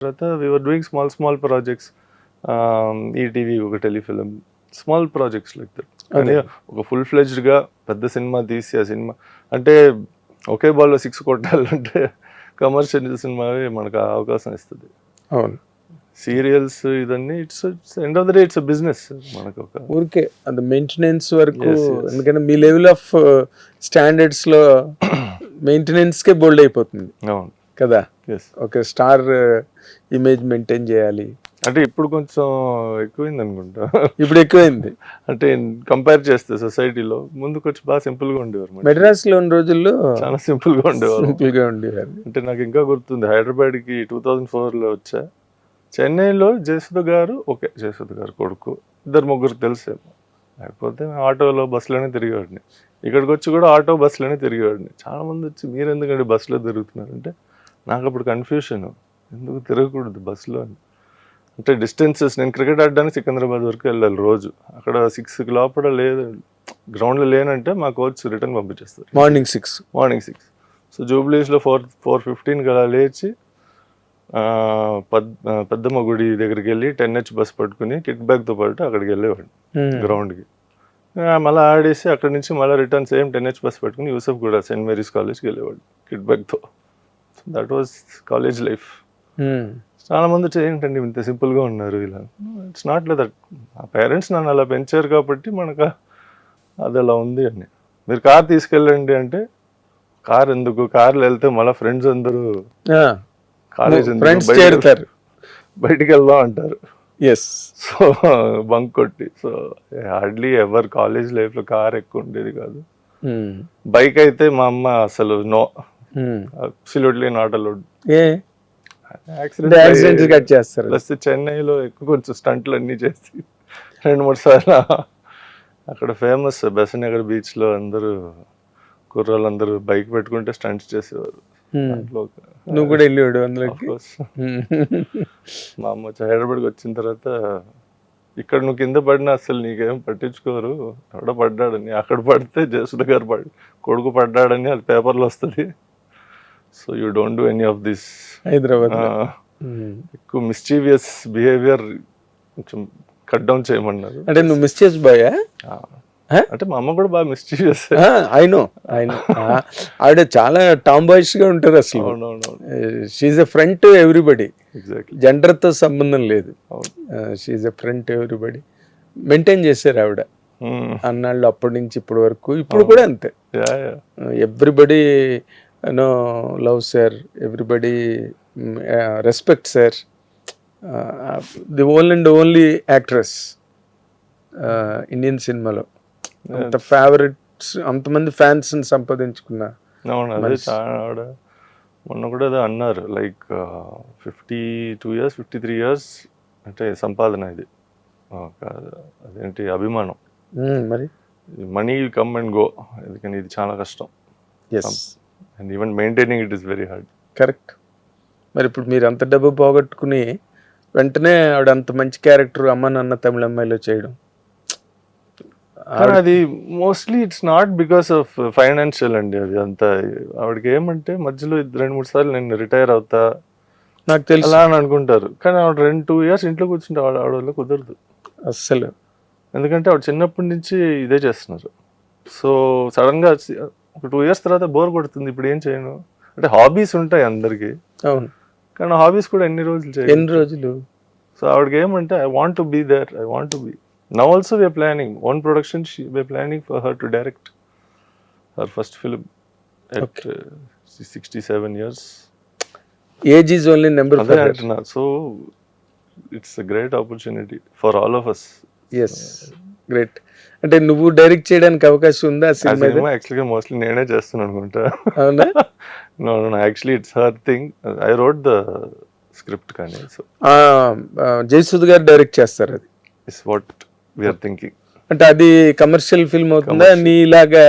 తర్వాత we're doing small small projects ETV ఒక telefilm small projects like that కానీ ఒక ఫుల్ ఫ్లెజ్డ్గా పెద్ద సినిమా తీసి ఆ సినిమా అంటే ఒకే బాల్లో సిక్స్ కొట్టాలంటే కమర్షియల్ సినిమావే మనకు ఆ అవకాశం ఇస్తుంది. అవును. సీరియల్స్ ఇదన్నీ it's end of the day it's business మనకు ఒక ఊరికే అది మెయింటెనెన్స్ వరకు. ఎందుకంటే మీ లెవెల్ ఆఫ్ స్టాండర్డ్స్లో మెయింటెనెన్స్ కే బోల్డ్ అయిపోతుంది. అవును. కదా? ఎస్ ఒక స్టార్ ఇమేజ్ మెయింటైన్ చేయాలి. అంటే ఇప్పుడు కొంచెం ఎక్కువైంది అనుకుంటా. ఇప్పుడు ఎక్కువైంది. అంటే కంపేర్ చేస్తే సొసైటీలో ముందు కొంచెం బాగా సింపుల్గా ఉండేవారు. మెడ్రాస్లో ఉన్న రోజుల్లో చాలా సింపుల్గా ఉండేవారు. సింపుల్గా ఉండేవారు. అంటే నాకు ఇంకా గుర్తుంది హైదరాబాద్కి టూ థౌజండ్ ఫోర్లో వచ్చా. చెన్నైలో జయసుధ గారు ఓకే జయసుధ గారు కొడుకు ఇద్దరు ముగ్గురు తెలిసేమో లేకపోతే ఆటోలో బస్సులోనే తిరిగేవాడిని. ఇక్కడికి వచ్చి కూడా ఆటో బస్సులోనే తిరిగేవాడిని. చాలా మంది వచ్చి మీరు ఎందుకంటే బస్సులో తిరుగుతున్నారు? అంటే నాకు అప్పుడు కన్ఫ్యూషన్ ఎందుకు తిరగకూడదు బస్సులో అని. అంటే డిస్టెన్సెస్ నేను క్రికెట్ ఆడడానికి సికింద్రాబాద్ వరకు వెళ్ళాలి రోజు. అక్కడ సిక్స్ లోపల లేదు. గ్రౌండ్లో లేనంటే మా కోచ్ రిటర్న్ పంపించేస్తారు. Morning six morning six so జూబ్లీస్లో four four ఫిఫ్టీన్కి అలా లేచి పద్ పెద్దమ్మ గుడి దగ్గరికి వెళ్ళి టెన్ హెచ్ బస్ పట్టుకుని కిక్ బ్యాగ్తో పాటు అక్కడికి వెళ్ళేవాడు గ్రౌండ్కి మళ్ళీ ఆడేసి అక్కడి నుంచి మళ్ళీ return same ten H bus పట్టుకుని యూసఫ్ కూడా సెయింట్ మేరీస్ కాలేజ్కి వెళ్ళేవాడు కిట్ బ్యాగ్తో దట్ వాజ్ కాలేజ్ లైఫ్ చాలా మంది ఏంటండి ఇంత సింపుల్గా ఉన్నారు ఇలా? ఇట్స్ నాట్ లైక్ దట్ మా పేరెంట్స్ నన్ను అలా పెంచారు కాబట్టి మనకు అది అలా ఉంది అని. మీరు కార్ తీసుకెళ్ళండి అంటే కార్ ఎందుకు? కార్లో వెళ్తే మళ్ళీ ఫ్రెండ్స్ అందరూ కాలేజ్ చేరుతారు. బయటికి వెళ్దాం అంటారు. ఎస్ సో బంక్ కొట్టి సో హార్డ్లీ ఎవర్ కాలేజ్ లైఫ్లో కార్ ఎక్కువ ఉండేది కాదు. బైక్ అయితే మా అమ్మ అసలు no absolutely not allowed A? Accident cut చేస్తారు. ప్లస్ చెన్నైలో ఎక్కువ కొంచెం స్టంట్లు అన్నీ చేసి రెండు మూడు సార్లు అక్కడ ఫేమస్ బెసనగర్ బీచ్లో అందరూ కుర్రాళ్ళు అందరూ బైక్ పెట్టుకుంటే స్టంట్స్ చేసేవారు. ఒక- నువ్వు కూడా వెళ్ళాడు Of అందులోకి course. మా అమ్మ వచ్చి హైదరాబాద్కి వచ్చిన తర్వాత ఇక్కడ నువ్వు కింద పడినా అసలు నీకేం పట్టించుకోరు. ఎవడో పడ్డాడని అక్కడ పడితే జయసుధ గారు పడ్ కొడుకు పడ్డాడని అది పేపర్లో వస్తుంది. So you don't do any of this Hyderabad ఎక్కువ మిస్చీవియస్ బిహేవియర్ కొంచెం కట్ డౌన్ చేయమన్నారు. అంటే నువ్వు మిస్ చేసి పోయా ఆ, అంటే మా అమ్మ కూడా బాగా mischievous I know I know ఆవిడ చాలా టామ్ బాయ్స్గా ఉంటారు అసలు. She's a friend to everybody exactly జెండర్తో సంబంధం లేదు. She's a friend to everybody maintain చేశారు ఆవిడ. Hmm. అన్నాళ్ళు అప్పటి నుంచి ఇప్పటి వరకు. ఇప్పుడు కూడా అంతే. Everybody no love sir everybody respect sir the one and only actress Indian సినిమాలో అంత ఫేవరెట్స్ అంతమంది ఫ్యాన్స్ సంపాదించుకున్న అవును అదే చాలా ఆవిడ మొన్న కూడా అదే అన్నారు like fifty two years fifty three years అంటే సంపాదన ఇది. అదేంటి అభిమానం. మరి? మనీ కమ్ అండ్ గో ఎందుకని ఇది చాలా కష్టం. Yes and even maintaining it is very hard correct మరి ఇప్పుడు మీరు అంత డబ్బు పోగొట్టుకుని వెంటనే ఆవిడ అంత మంచి క్యారెక్టర్ అమ్మ నాన్న తమిళ అమ్మాయిలో చేయడం. అది mostly it's not because of financial అండి అది అంత. ఆవిడకి ఏమంటే మధ్యలో ఇద్దరు రెండు మూడు సార్లు నేను రిటైర్ అవుతా నాకు తెలుసు. అలా అని అనుకుంటారు. కానీ ఆవిడ రెండు టూ ఇయర్స్ ఇంట్లో కూర్చుంటే ఆవిడ ఆవిడ వల్ల కుదరదు. అస్సలు. ఎందుకంటే ఆవిడ చిన్నప్పటి నుంచి ఇదే చేస్తున్నారు. సో సడన్గా వచ్చి ఒక టూ ఇయర్స్ తర్వాత బోర్ కొడుతుంది. ఇప్పుడు ఏం చేయను? అంటే హాబీస్ ఉంటాయి అందరికి. అవును. కానీ హాబీస్ కూడా ఎన్ని రోజులు చేయాలి ఎన్ని రోజులు? సో ఆవిడకి ఏమంటే I want to be there I want to be now also we're planning own production we're planning for her to direct her first film at sixty seven years age is only number అదే అంటున్నా. So it's a great opportunity for all of us yes great అంటే నువ్వు direct చేయడానికి అవకాశం ఉందా cinema యాక్చువల్గా mostly నేనే చేస్తాను అనుకుంటా. అవునా? No no actually it's her thing I wrote the script కానీ సో జయసుద్ గారు డైరెక్ట్ చేస్తారు అది. ఇట్స్ వాట్ వీఆర్ థింకింగ్ అంటే అది కమర్షియల్ ఫిల్మ్ అవుతుందా? నీలాగా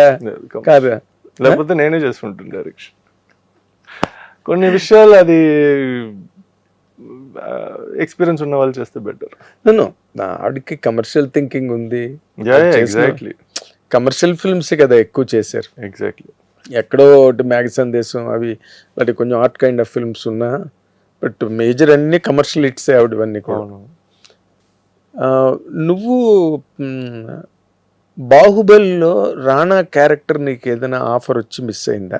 కాదా. లేకపోతే నేనే చేసుకుంటాను డైరెక్షన్ కొన్ని విషయాలు అది ఎక్స్పీరియన్స్ ఉన్న వాళ్ళు చేస్తే బెటర్ నో ఆవిడకి కమర్షియల్ థింకింగ్ ఉంది. ఎగ్జాక్ట్లీ కమర్షియల్ ఫిల్మ్స్ కదా ఎక్కువ చేశారు. ఎగ్జాక్ట్లీ ఎక్కడో ఒకటి మ్యాగ సందేశం అవి వాటి కొంచెం ఆర్ట్ కైండ్ ఆఫ్ ఫిల్మ్స్ ఉన్నా బట్ మేజర్ అన్ని కమర్షియల్ హిట్స్ ఆవిడవన్నీ కూడా. నువ్వు బాహుబలిలో రాణా క్యారెక్టర్ నీకు ఏదైనా ఆఫర్ వచ్చి మిస్ అయిందా?